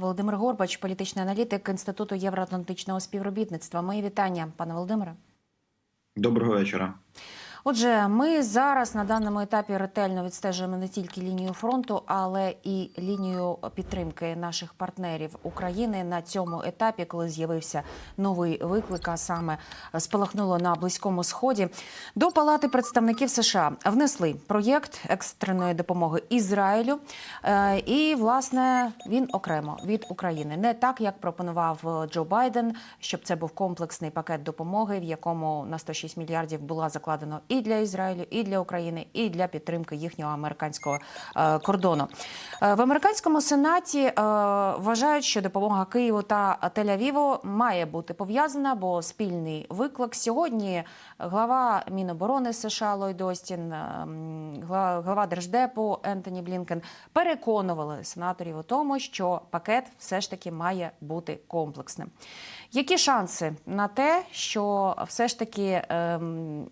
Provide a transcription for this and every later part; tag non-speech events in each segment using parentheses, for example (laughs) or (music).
Володимир Горбач, політичний аналітик Інституту євроатлантичного співробітництва. Мої вітання, пане Володимире. Доброго вечора. Отже, ми зараз на даному етапі ретельно відстежуємо не тільки лінію фронту, але і лінію підтримки наших партнерів України на цьому етапі, коли з'явився новий виклик, а саме спалахнуло на близькому сході. До Палати представників США внесли проєкт екстреної допомоги Ізраїлю, Е, і власне він окремо від України, не так як пропонував Джо Байден, щоб це був комплексний пакет допомоги, в якому на 106 мільярдів була закладено і для Ізраїлю, і для України, і для підтримки їхнього американського е, кордону. Е, В американському сенаті е, вважають, що допомога Києву та Тель-Авіву має бути пов'язана, бо спільний виклик сьогодні. Глава Міноборони США Ллойд Остін, глава Держдепу Ентоні Блінкен переконували сенаторів у тому, що пакет все ж таки має бути комплексним. Які шанси на те, що все ж таки ем,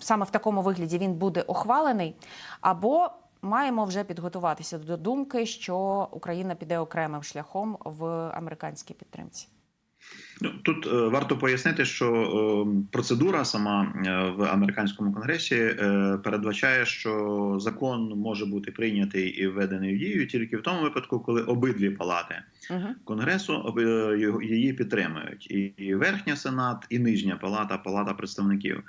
саме в такому вигляді він буде ухвалений, або маємо вже підготуватися до думки, що Україна піде окремим шляхом в американській підтримці? Ну, Тут е, варто пояснити, що е, процедура сама е, в американському конгресі передбачає, що закон може бути прийнятий і введений в дію тільки в тому випадку, коли обидві палати конгресу її підтримують, і, верхня сенат, і нижня палата, палата представників.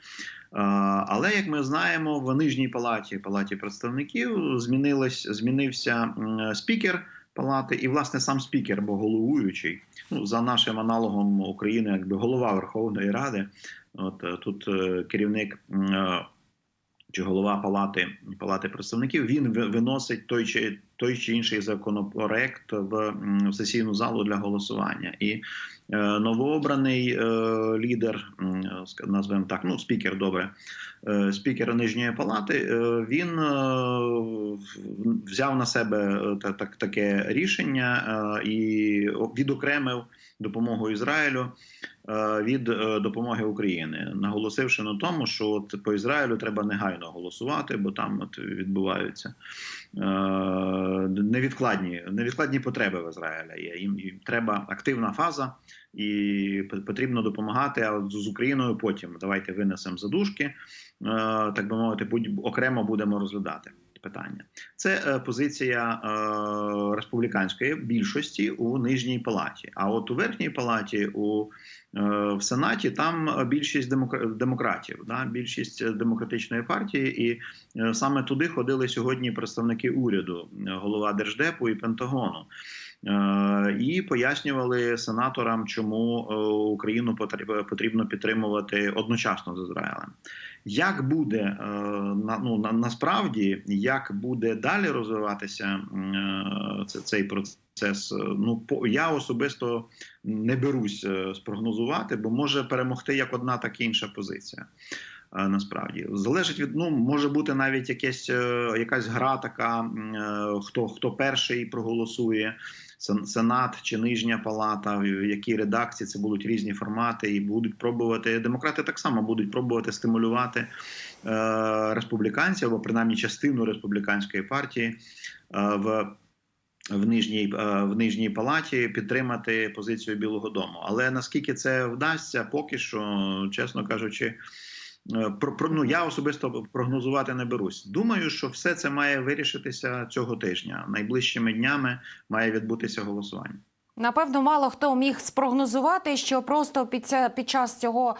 Але як ми знаємо, в нижній палаті палаті представників змінилось змінився спікер палати, і власне сам спікер, або головуючий. Ну за нашим аналогом України, якби голова Верховної Ради. От е, тут е, керівник. Е, Чи голова палати палати представників він виносить той чи той чи інший законопроект в, в сесійну залу для голосування, і е, новообраний е, лідер, ска- назвемо так, ну спікер, добре, е, спікер нижньої палати. е, Він е, взяв на себе е, та- так, таке рішення е, і відокремив допомогу Ізраїлю е, від е, допомоги України, наголосивши на тому, що от по Ізраїлю треба негайно голосувати, бо там от відбуваються е, невідкладні, невідкладні потреби в Ізраїля. Є їм, їм треба активна фаза, і потрібно допомагати. А от з Україною потім давайте винесемо задушки, е, так би мовити, будь окремо будемо розглядати. Питання це е, позиція е, республіканської більшості у нижній палаті. А от у верхній палаті у е, в сенаті там більшість демокра- демократів, да, більшість демократичної партії, і е, саме туди ходили сьогодні представники уряду, е, голова держдепу і Пентагону. Е, І пояснювали сенаторам, чому е, Україну потріб- потрібно підтримувати одночасно з Ізраїлем. Як буде е, ну на, насправді, як буде далі розвиватися е, це- цей процес? е, Ну я особисто не берусь спрогнозувати, бо може перемогти як одна, так і інша позиція. Насправді залежить від ну може бути навіть якесь якась гра, така хто хто перший проголосує. Сен- Сенат чи нижня палата, в якій редакції це будуть різні формати, і будуть пробувати демократи так само будуть пробувати стимулювати е, республіканців або принаймні частину республіканської партії е, в. В нижній е, в нижній палаті підтримати позицію Білого Дому. Але наскільки це вдасться, поки що, чесно кажучи, про, про ну я особисто прогнозувати не берусь. Думаю, що все це має вирішитися цього тижня. Найближчими днями має відбутися голосування. Напевно, мало хто міг спрогнозувати, що просто під, ця, під час цього е,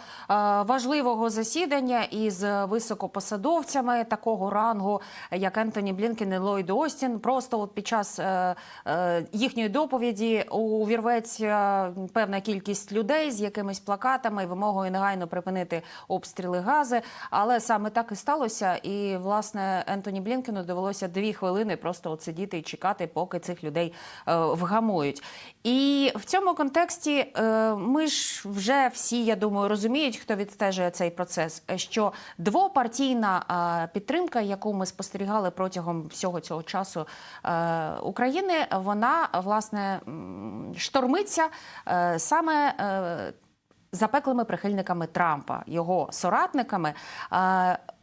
важливого засідання із високопосадовцями такого рангу, як Ентоні Блінкен і Ллойд Остін, просто от під час е, е, їхньої доповіді увірветься певна кількість людей з якимись плакатами вимогою негайно припинити обстріли гази. Але саме так і сталося. І власне Ентоні Блінкену довелося дві хвилини просто от сидіти і чекати, поки цих людей вгамують. І в цьому контексті е, ми ж вже всі, я думаю, розуміють, хто відстежує цей процес, що двопартійна е, підтримка, яку ми спостерігали протягом всього цього часу е, України, вона власне штормиться саме. Запеклими прихильниками Трампа, його соратниками.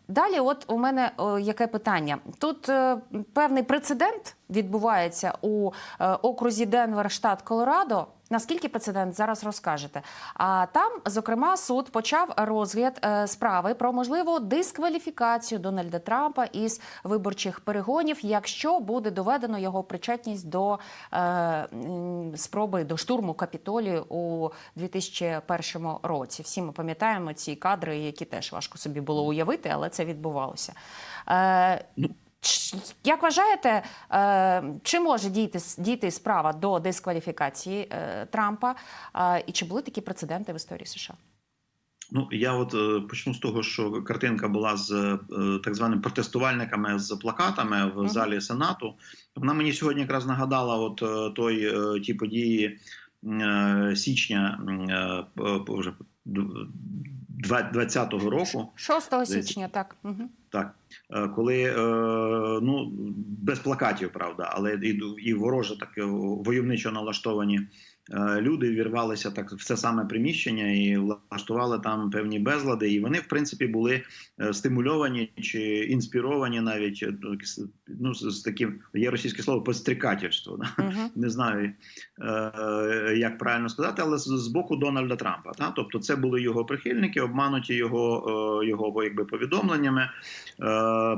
Е, Далі, от у мене о, яке питання. Тут е, певний прецедент відбувається у е, окрузі Денвер, штат Колорадо. Наскільки прецедент зараз розкажете? А там, зокрема, суд почав розгляд е, справи про можливу дискваліфікацію Дональда Трампа із виборчих перегонів, якщо буде доведено його причетність до е, спроби до штурму Капітолію у 2001 році. Всі ми пам'ятаємо ці кадри, які теж важко собі було уявити, але це відбувалося. Е, Ч- Як вважаєте, е, чи може дійти, дійти справа до дискваліфікації е, Трампа? І чи були такі прецеденти в історії США? Ну я от е, почну з того, що картинка була з так званими протестувальниками з плакатами в залі Сенату. Вона мені сьогодні якраз нагадала, от той ті події січня вже 2020 року. 6 січня, так. Угу. Так, е, коли е, ну без плакатів, правда, але і, і вороже так войовничо налаштовані люди вірвалися так в це саме приміщення і влаштували там певні безлади. І вони, в принципі, були е, стимульовані чи інспіровані навіть е, ну, з, з таким є російське слово пострікательство. Угу. не знаю, е, як правильно сказати, але з, боку Дональда Трампа. Та? Тобто, це були його прихильники, обмануті його, е, його якби, повідомленнями е,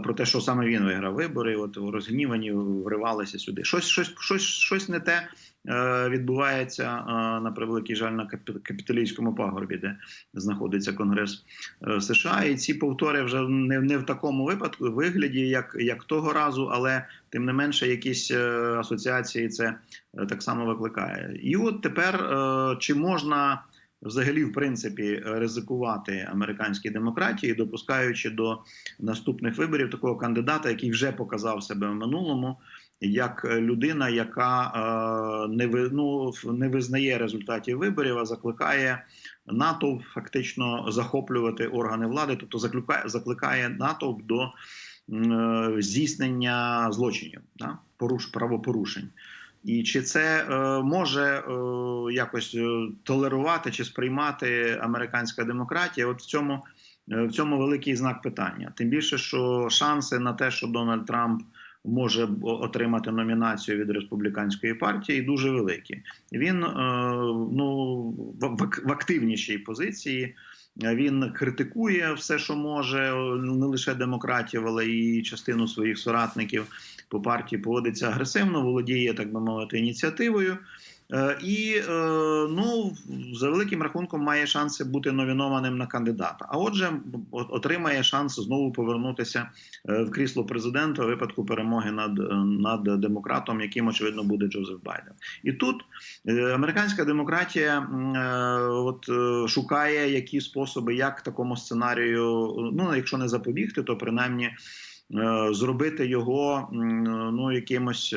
про те, що саме він виграв вибори. От розгнівані вривалися сюди. Щось, щось, щось, щось не те. Е, Відбувається е, на превеликий жаль на капі- пагорбі, де знаходиться Конгрес е, США, і ці повтори вже не, не в такому випадку вигляді, як, як того разу, але тим не менше, якісь асоціації це так само викликає. І от тепер чи можна взагалі в принципі ризикувати американській демократії, допускаючи до наступних виборів такого кандидата, який вже показав себе в минулому. Як людина, яка е, не ви, ну, не визнає результатів виборів, а закликає НАТО фактично захоплювати органи влади, тобто закликає, закликає НАТО до е, здійснення злочинів, да? поруш, правопорушень. І чи це е, може е, якось е, толерувати чи сприймати американська демократія? От в цьому, е, в цьому великий знак питання. Тим більше, що шанси на те, що Дональд Трамп може отримати номінацію від республіканської партії, дуже великі. Він е, ну в, активнішій позиції. Він критикує все, що може, не лише демократів, але і частину своїх соратників по партії поводиться агресивно, володіє, так би мовити, ініціативою. Е, І е, ну за великим рахунком має шанси бути номінованим на кандидата. А отже, отримає шанс знову повернутися е, в крісло президента у випадку перемоги над, над демократом, яким очевидно буде Джозеф Байден. І тут американська демократія от шукає які способи, як такому сценарію, ну якщо не запобігти, то принаймні. Зробити його ну якимось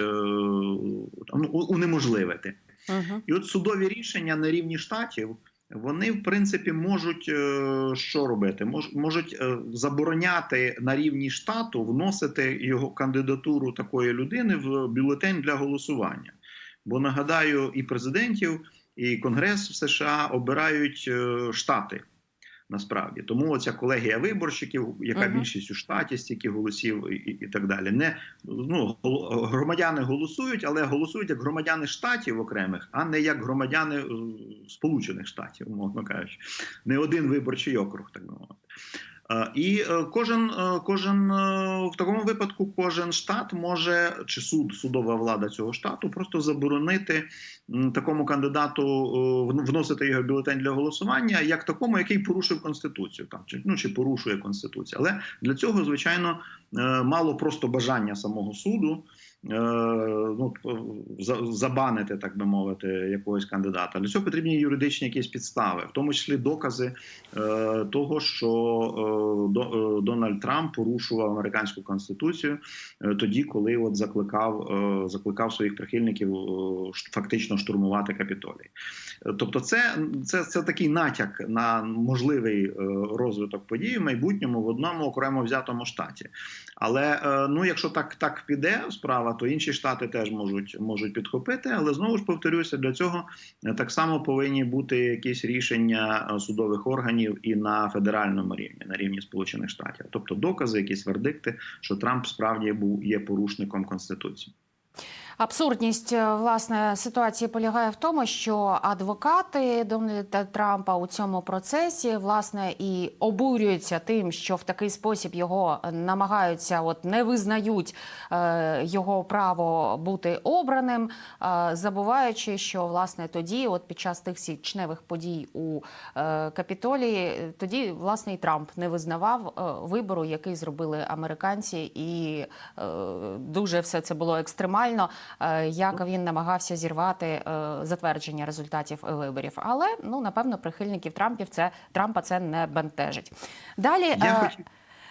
ну, унеможливити. Угу. І от судові рішення на рівні штатів вони в принципі можуть е, що робити? Мож, можуть е, забороняти на рівні штату вносити його кандидатуру такої людини в бюлетень для голосування. Бо нагадаю, і президентів, і конгрес в США обирають е, штати. Насправді тому оця колегія виборщиків, яка Мгм. більшість у штаті, стільки голосів і, і, і так далі. Не ну громадяни голосують, але голосують як громадяни штатів окремих, а не як громадяни е, Сполучених Штатів, умовно кажучи, не один виборчий округ, так би мовити. І е, кожен, е, кожен е, в такому випадку кожен штат може чи суд, судова влада цього штату просто заборонити такому кандидату вносити його бюлетень для голосування, як такому, який порушив конституцію, там чи ну чи порушує конституцію. Але для цього, звичайно, мало просто бажання самого суду. Е, Ну, забанити, так би мовити, якогось кандидата. Для цього потрібні юридичні якісь підстави, в тому числі докази е, того, що е, До- е, Дональд Трамп порушував американську конституцію е, тоді, коли от закликав, е, закликав своїх прихильників е, фактично штурмувати Капітолій. Е, Тобто, це, це, це такий натяк на можливий е, розвиток подій в майбутньому в одному окремо взятому штаті. Але е, ну, якщо так, так піде справа, держава, то інші штати теж можуть, можуть підхопити. Але знову ж повторюся, для цього е, так само повинні бути якісь рішення е, судових органів і на федеральному рівні, на рівні Сполучених Штатів, тобто докази, якісь вердикти, що Трамп справді був є порушником конституції. Абсурдність е, власне ситуації полягає в тому, що адвокати Дональда Трампа у цьому процесі власне і обурюються тим, що в такий спосіб його намагаються, от не визнають е, його право бути обраним, е, забуваючи, що власне тоді, от під час тих січневих подій у е, Капітолії, тоді власне і Трамп не визнавав е, вибору, який зробили американці, і е, дуже все це було екстремально. Е, Як він намагався зірвати е, затвердження результатів виборів, але ну напевно прихильників Трампів це Трампа це не бентежить. Далі Я е,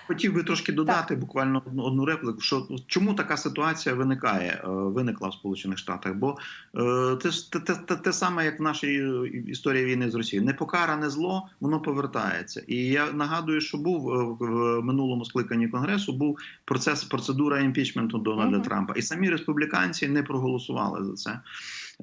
хотів, би трошки додати буквально одну, одну репліку. Що чому така ситуація виникає, е, виникла в Сполучених Штатах? Бо е, це ж те, те, те, те саме, як в нашій е, історії війни з Росією. Непокаране зло, воно повертається. І я нагадую, що був в, минулому скликанні конгресу був процес процедура імпічменту Дональда Мгм. Трампа, і самі республіканці не проголосували за це.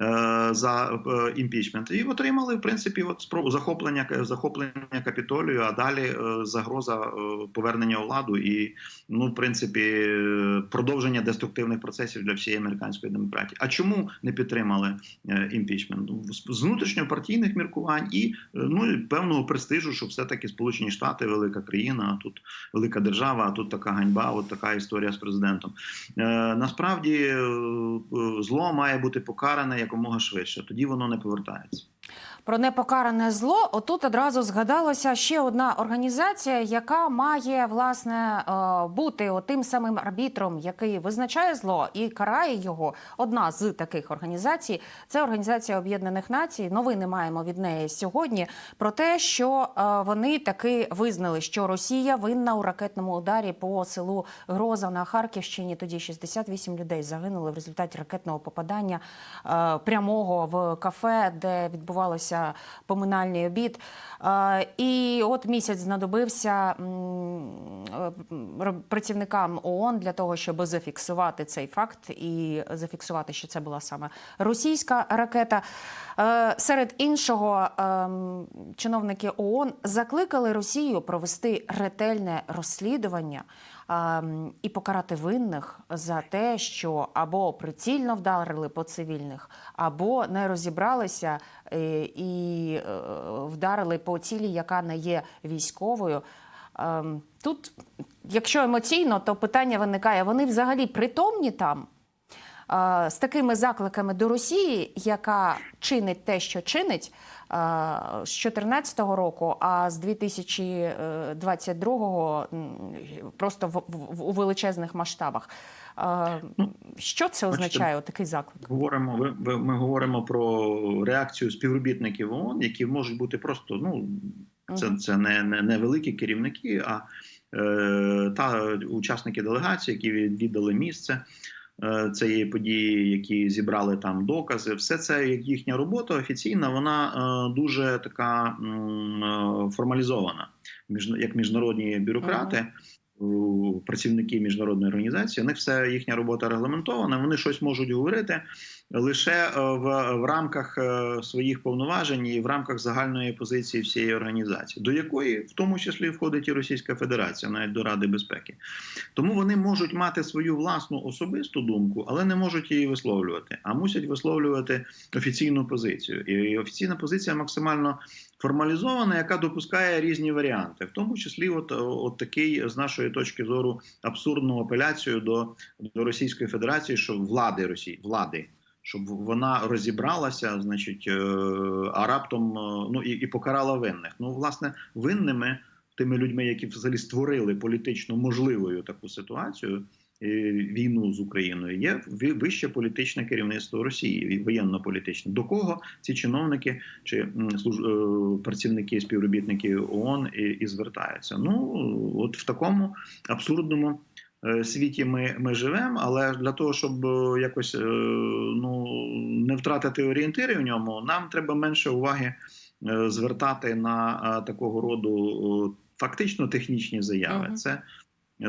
Е, За е, імпічмент і отримали в принципі от спробу захоплення захоплення капітолію, а далі е, загроза е, повернення владу і ну, в принципі, е, продовження деструктивних процесів для всієї американської демократії. А чому не підтримали е, імпічмент? Ну, з- внутрішньопартійних міркувань і е, ну певного престижу, що все-таки Сполучені Штати велика країна, а тут велика держава, а тут така ганьба, от така історія з президентом. Е, Насправді е, е, зло має бути покаране якомога швидше, тоді воно не повертається. Про непокаране зло. Отут одразу згадалася ще одна організація, яка має власне е, бути тим самим арбітром, який визначає зло і карає його. Одна з таких організацій це Організація Об'єднаних Націй. Новини маємо від неї сьогодні про те, що е, вони таки визнали, що Росія винна у ракетному ударі по селу Гроза на Харківщині. Тоді 68 людей загинули в результаті ракетного попадання е, прямого в кафе, де відбувалося поминальний обід. І от місяць знадобився е, працівникам ООН для того, щоб зафіксувати цей факт і зафіксувати, що це була саме російська ракета. Е, Серед іншого, ем, чиновники ООН закликали Росію провести ретельне розслідування ем, і покарати винних за те, що або прицільно вдарили по цивільних, або не розібралися е, і е, вдарили по цілі, яка не є військовою. Ем, Тут, якщо емоційно, то питання виникає: вони взагалі притомні там з такими закликами до Росії, яка чинить те, що чинить е, з 2014 року, а з 2022 просто в, в, у величезних масштабах. Е, Ну, Що це означає, такий заклик? Говоримо, ви- ми говоримо про реакцію співробітників ООН, які можуть бути просто ну це, це не, не, не великі керівники, а е, та учасники делегації, які відвідали місце е, цієї події, які зібрали там докази. Все це як їхня робота офіційна, вона е, дуже така е, формалізована. Як міжнародні бюрократи. у- Працівники міжнародної організації, у них все їхня робота регламентована. Вони щось можуть говорити лише е, в, в рамках е, своїх повноважень і в рамках загальної позиції всієї організації, до якої в тому числі входить і Російська Федерація, навіть до Ради безпеки. Тому вони можуть мати свою власну особисту думку, але не можуть її висловлювати, а мусять висловлювати офіційну позицію. І офіційна позиція максимально формалізована, яка допускає різні варіанти, в тому числі, от, от такий з нашої точки зору абсурдну апеляцію до, до Російської Федерації, що влади Росії влади. Щоб вона розібралася, значить, е, а раптом е, ну і, і покарала винних. Ну, власне, винними тими людьми, які взагалі створили політично можливою таку ситуацію, е, війну з Україною, є вище політичне керівництво Росії, воєнно-політичне. До кого ці чиновники чи е, працівники, співробітники ООН і, і звертаються? Ну от в такому абсурдному. е, Світі ми, ми живемо, але для того, щоб е, якось е, ну не втратити орієнтири в ньому, нам треба менше уваги е, звертати на е, такого роду е, фактично технічні заяви. Це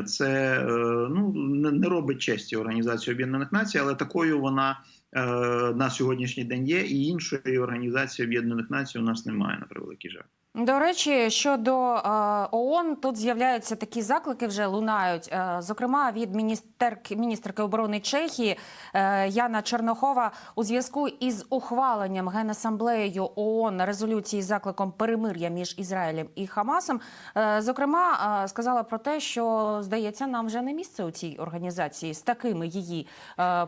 Це е, ну не, робить честі Організації Об'єднаних Націй, але такою вона е, на сьогоднішній день є. І іншої організації Об'єднаних Націй у нас немає на превеликий жаль. До речі, щодо е, ООН, тут з'являються такі заклики, вже лунають. Е, зокрема, від міністерки міністерки оборони Чехії е, Яна Чернохова у зв'язку із ухваленням Генасамблеєю ООН резолюції закликом перемир'я між Ізраїлем і Хамасом. Зокрема, сказала про те, що здається, нам вже не місце у цій організації з такими її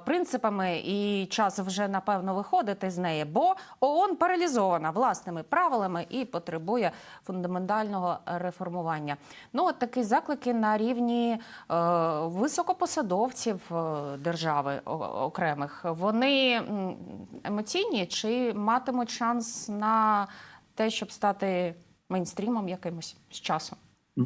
принципами, і час вже напевно виходити з неї, бо ООН паралізована власними правилами і потребує фундаментального реформування. Ну, от такі заклики на рівні е, високопосадовців е, держави окремих. Вони емоційні чи матимуть шанс на те, щоб стати мейнстрімом якимось з часом?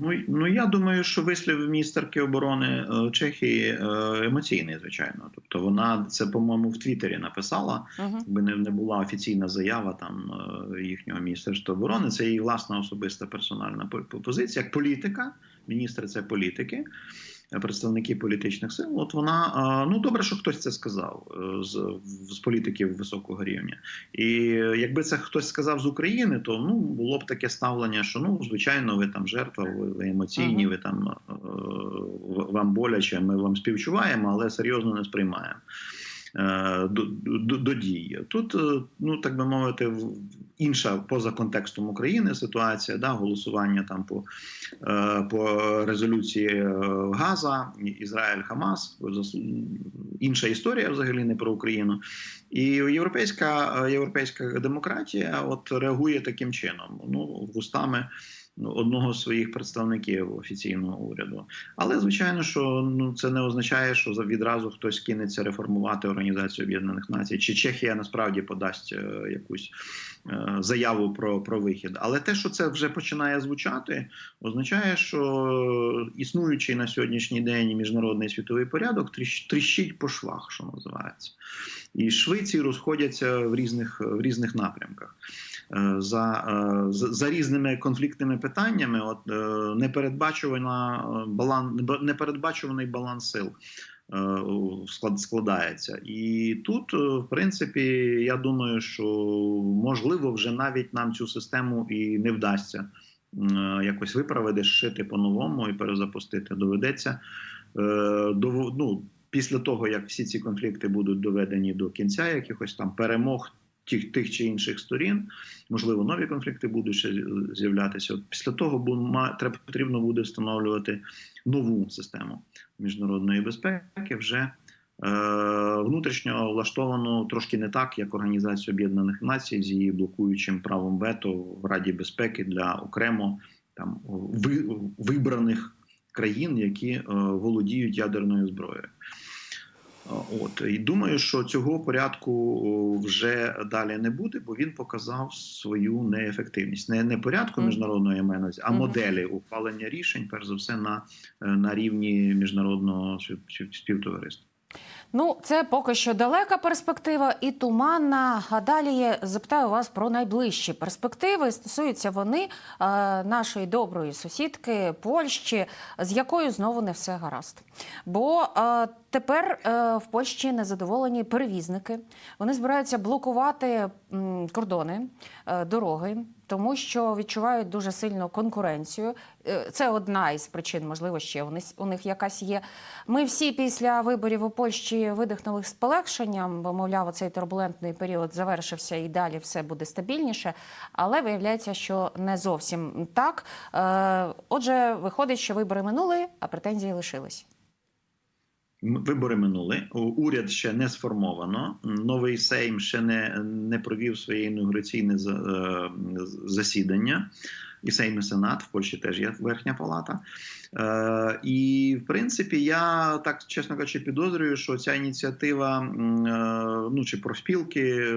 Ну, ну я думаю, що вислів міністерки оборони е, Чехії е, емоційний, звичайно. Тобто вона це, по-моєму, в Твіттері написала. Якби не, не була офіційна заява там е, їхнього міністерства оборони. Це її власна особиста персональна по- по- позиція. Як політика, міністр це політики, представники політичних сил. От вона е, ну добре, що хтось це сказав е, з, з політиків високого рівня. І якби це хтось сказав з України, то ну було б таке ставлення, що ну звичайно, ви там жертва, ви, ви емоційні, ви там е, вам боляче, ми вам співчуваємо, але серйозно не сприймаємо. Е, До, до, до дії. Тут, е, ну так би мовити, інша поза контекстом України ситуація, да, голосування там по, е, по резолюції Газа, Ізраїль, Хамас, інша історія взагалі не про Україну. І європейська, європейська демократія от реагує таким чином, ну вустами одного з своїх представників офіційного уряду. Але звичайно, що ну це не означає, що відразу хтось кинеться реформувати Організацію Об'єднаних Націй, чи Чехія насправді подасть е, якусь е, заяву про, про вихід. Але те, що це вже починає звучати, означає, що існуючий на сьогоднішній день міжнародний світовий порядок тріщ- тріщить по швах, що називається, і швиці розходяться в різних в різних напрямках. Е, За, е, за, різними конфліктними питаннями, от е, непередбачувана баланс, непередбачуваний баланс сил склад- складається. І тут, в принципі, я думаю, що можливо вже навіть нам цю систему і не вдасться якось виправити, зшити по-новому і перезапустити. Доведеться до ну, після того, як всі ці конфлікти будуть доведені до кінця, якихось там перемог. Тих, тих чи інших сторін, можливо, нові конфлікти будуть ще з'являтися. Після того треба потрібно буде встановлювати нову систему міжнародної безпеки, вже е, внутрішньо влаштовану трошки не так, як Організація Об'єднаних Націй з її блокуючим правом вето в Раді безпеки для окремо там ви, вибраних країн, які е, володіють ядерною зброєю. От і думаю, що цього порядку вже далі не буде, бо він показав свою неефективність. Не, не порядку міжнародної увазі, а моделі ухвалення рішень, перш за все, на, е, на рівні міжнародного спів- спів- співтовариства. Ну, це поки що далека перспектива і туманна. А далі я запитаю вас про найближчі перспективи. Стосуються вони е, нашої доброї сусідки Польщі, з якою знову не все гаразд. Бо е, тепер е, в Польщі незадоволені перевізники. Вони збираються блокувати м, кордони, е, дороги. Тому що відчувають дуже сильну конкуренцію. Е, Це одна із причин, можливо, ще у них, у них якась є. Ми всі після виборів у Польщі видихнули з полегшенням, бо, мовляв, цей турбулентний період завершився і далі все буде стабільніше. Але виявляється, що не зовсім так. Е, Отже, виходить, що вибори минули, а претензії лишились. Вибори минули. Уряд ще не сформовано. Новий Сейм ще не, не провів своє інаугураційне е, засідання. І Сейм і Сенат в Польщі теж є верхня палата. Е, і в принципі, я так чесно кажучи, підозрюю, що ця ініціатива е, ну чи профспілки е,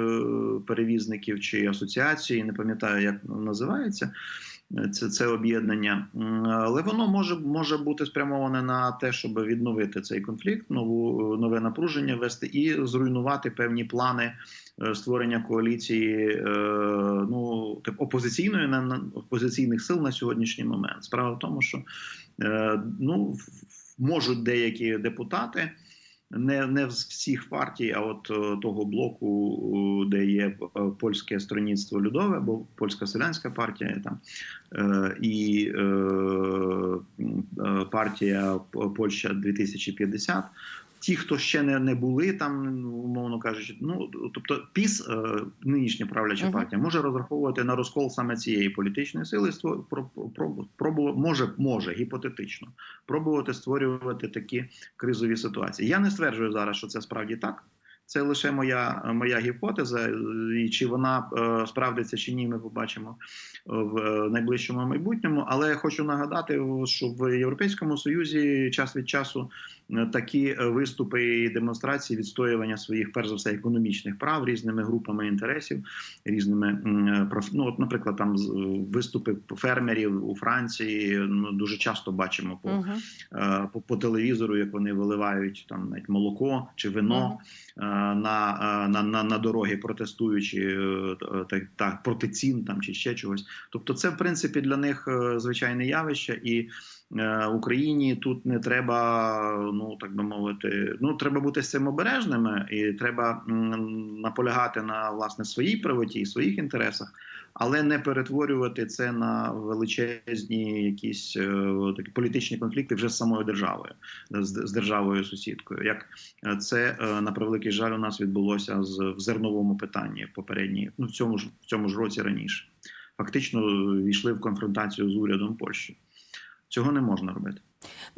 перевізників, чи асоціації, не пам'ятаю, як називається. Це, це об'єднання. Але воно може, може бути спрямоване на те, щоб відновити цей конфлікт, нову нове напруження вести і зруйнувати певні плани е, створення коаліції е, ну так опозиційної на, на опозиційних сил на сьогоднішній момент. Справа в тому, що е, ну можуть деякі депутати. Не, не з всіх партій, а от е, того блоку, е, де є е, польське сторонництво людове, або польська селянська партія, там і партія Польща 2050. Ті, хто ще не, не були там, ну, умовно кажучи, ну тобто ПІС, е, нинішня правляча партія, може розраховувати на розкол саме цієї політичної сили. ство- про- про- може, може гіпотетично пробувати створювати такі кризові ситуації. Я не стверджую зараз, що це справді так. Це лише моя, моя гіпотеза, і чи вона е, справдиться чи ні, ми побачимо в е, найближчому майбутньому. Але я хочу нагадати, що в Європейському Союзі час від часу е, такі е, виступи і демонстрації відстоювання своїх, перш за все, економічних прав різними групами інтересів, різними е, ну, от, наприклад, там виступи фермерів у Франції. Ну дуже часто бачимо по Мгм. е, по, по телевізору, як вони виливають там навіть молоко чи вино е, на, е, на, на, на дороги, протестуючи е, так, так проти цін там чи ще чогось. Тобто, це в принципі для них е, звичайне явище, і е, Україні тут не треба, ну так би мовити, ну треба бути з цим обережними, і треба наполягати на власне своїй правоті і своїх інтересах. Але не перетворювати це на величезні якісь е, такі політичні конфлікти вже з самою державою, з, з державою сусідкою. Як е, це е, на превеликий жаль у нас відбулося з в зерновому питанні попередній, ну в цьому ж в цьому ж році раніше. Фактично війшли в конфронтацію з урядом Польщі. Цього не можна робити.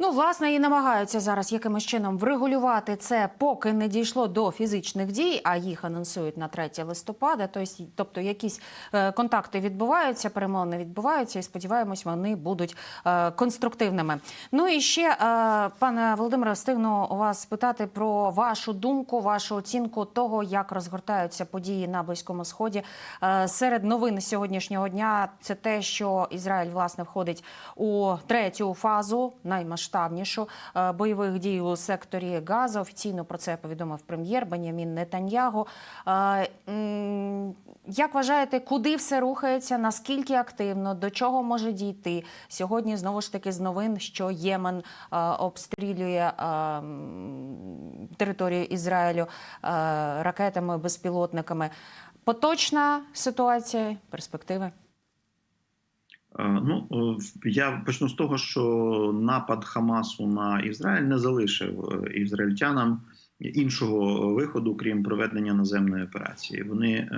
Ну, власне, і намагаються зараз якимось чином врегулювати це, поки не дійшло до фізичних дій, а їх анонсують на 3 листопада. Тобто, якісь е, контакти відбуваються, перемовини відбуваються, і сподіваємось, вони будуть е, конструктивними. Ну і ще, е, пане Володимире, встигну вас спитати про вашу думку, вашу оцінку того, як розгортаються події на Близькому Сході. Серед новин сьогоднішнього дня це те, що Ізраїль власне входить у третю фазу, наймасштабнішу е, бойових дій у секторі Газа. Офіційно про це повідомив прем'єр Бенямін Нетаньягу. Е, Як вважаєте, куди все рухається? Наскільки активно, до чого може дійти? Сьогодні знову ж таки з новин, що Ємен е, обстрілює територію Ізраїлю ракетами, безпілотниками. Поточна ситуація, перспективи. Е, Ну е, я почну з того, що напад Хамасу на Ізраїль не залишив е, ізраїльтянам іншого виходу, крім проведення наземної операції. Вони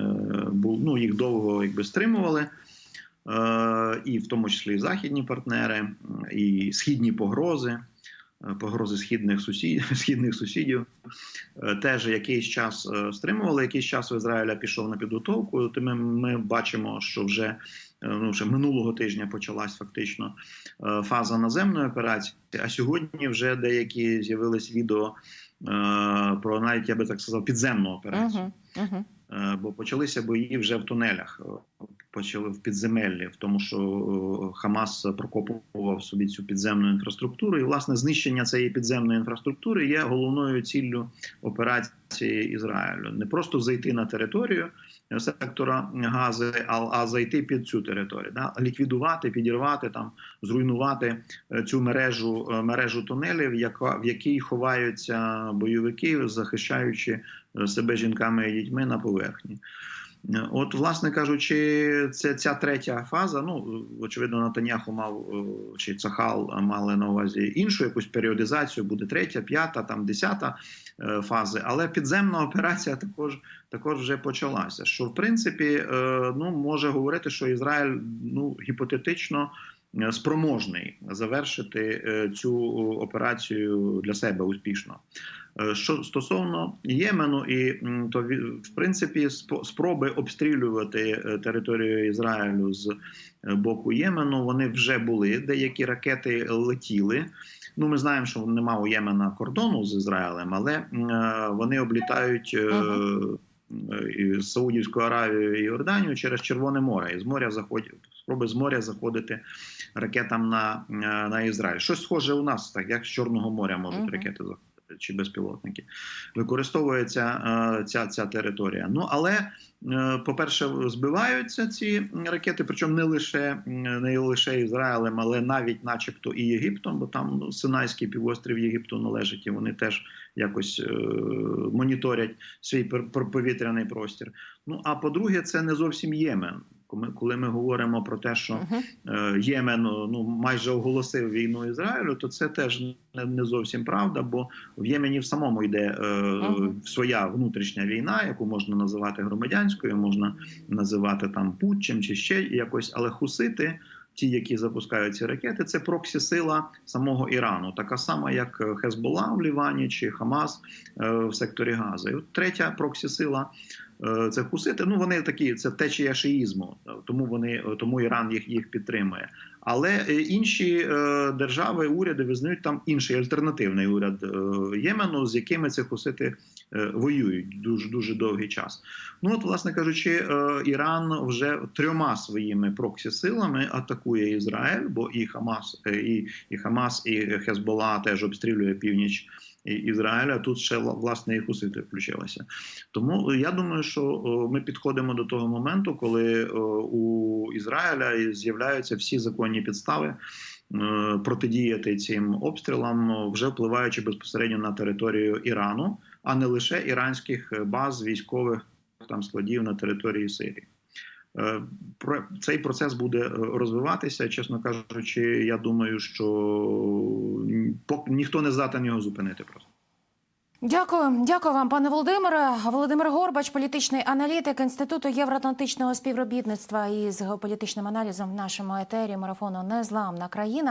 був ну, їх довго якби стримували. І в тому числі і західні партнери, і східні погрози, погрози східних сусідів, (laughs) східних сусідів е, теж якийсь час е, стримували. Якийсь час в Ізраїля пішов на підготовку. То ми, бачимо, що вже е, ну вже минулого тижня почалась фактично е, фаза наземної операції. А сьогодні вже деякі з'явились відео е, про навіть я би так сказав підземну операцію. Угу, угу. Е, бо почалися бої вже в тунелях, е, почали в підземеллі, в тому, що е, Хамас прокопував собі цю підземну інфраструктуру, і власне знищення цієї підземної інфраструктури є головною ціллю операції Ізраїлю. Не просто зайти на територію сектора Гази, а, а зайти під цю територію, да? ліквідувати, підірвати там, зруйнувати е, цю мережу е, мережу тунелів, яка в якій ховаються бойовики, захищаючи е, себе жінками і дітьми на поверхні. От, власне кажучи, це ця третя фаза. Ну очевидно, Натаняху мав е, чи Цахал мали на увазі іншу якусь періодизацію. Буде третя, п'ята, там десята е, фази. Але підземна операція також також вже почалася. Що в принципі е, ну може говорити, що Ізраїль ну гіпотетично. Е, Спроможний завершити е, цю операцію для себе успішно. Е, Що стосовно Ємену, і то в принципі спроби обстрілювати е, територію Ізраїлю з е, боку Ємену, вони вже були. Деякі ракети летіли. Ну, ми знаємо, що нема у Ємена кордону з Ізраїлем, але е, вони облітають. е, е, і Саудівську Аравію і Йорданію через Червоне море, і з моря заходять спроби з моря заходити ракетам на, е, на Ізраїль. Щось схоже у нас, так як з Чорного моря можуть Мгм. ракети заходити чи безпілотники. Використовується е, ця, ця територія. Ну але, е, по-перше, збиваються ці ракети, причому не лише не лише Ізраїлем, але навіть, начебто, і Єгиптом, бо там Синайський півострів Єгипту належить, і вони теж якось е, моніторять свій повітряний простір. Ну а по-друге, це не зовсім Ємен. Коли ми- говоримо про те, що е, Ємен ну майже оголосив війну Ізраїлю, то це теж не, зовсім правда, бо в Ємені в самому йде е, своя внутрішня війна, яку можна називати громадянською, можна називати там путчем чи ще якось, але хусити. Ті, які запускають ці ракети, це проксі сила самого Ірану, така сама, як Хезбола в Лівані чи Хамас е, в секторі Гази. І от третя проксі сила е, це хусити. Ну вони такі, це течія шиїзму, тому вони тому Іран їх їх підтримує. Але е, інші е, держави, уряди визнають там інший альтернативний уряд е, Ємену, з якими ці хусити воюють дуже дуже довгий час. Ну от, власне кажучи, Іран вже трьома своїми проксі силами атакує Ізраїль, бо і Хамас, і, і Хамас, і Хезбола теж обстрілює північ. Ізраїля тут ще власне і хусити включилися. Тому я думаю, що ми підходимо до того моменту, коли у Ізраїля з'являються всі законні підстави е, протидіяти цим обстрілам, вже впливаючи безпосередньо на територію Ірану, а не лише іранських баз військових там складів на території Сирії. Е, Цей процес буде е, розвиватися. Чесно кажучи, я думаю, що ніхто не здатен його зупинити просто. Дякую, дякую вам, пане Володимире. Володимир Горбач, політичний аналітик Інституту євроатлантичного співробітництва із геополітичним аналізом в нашому етері марафону Незламна країна.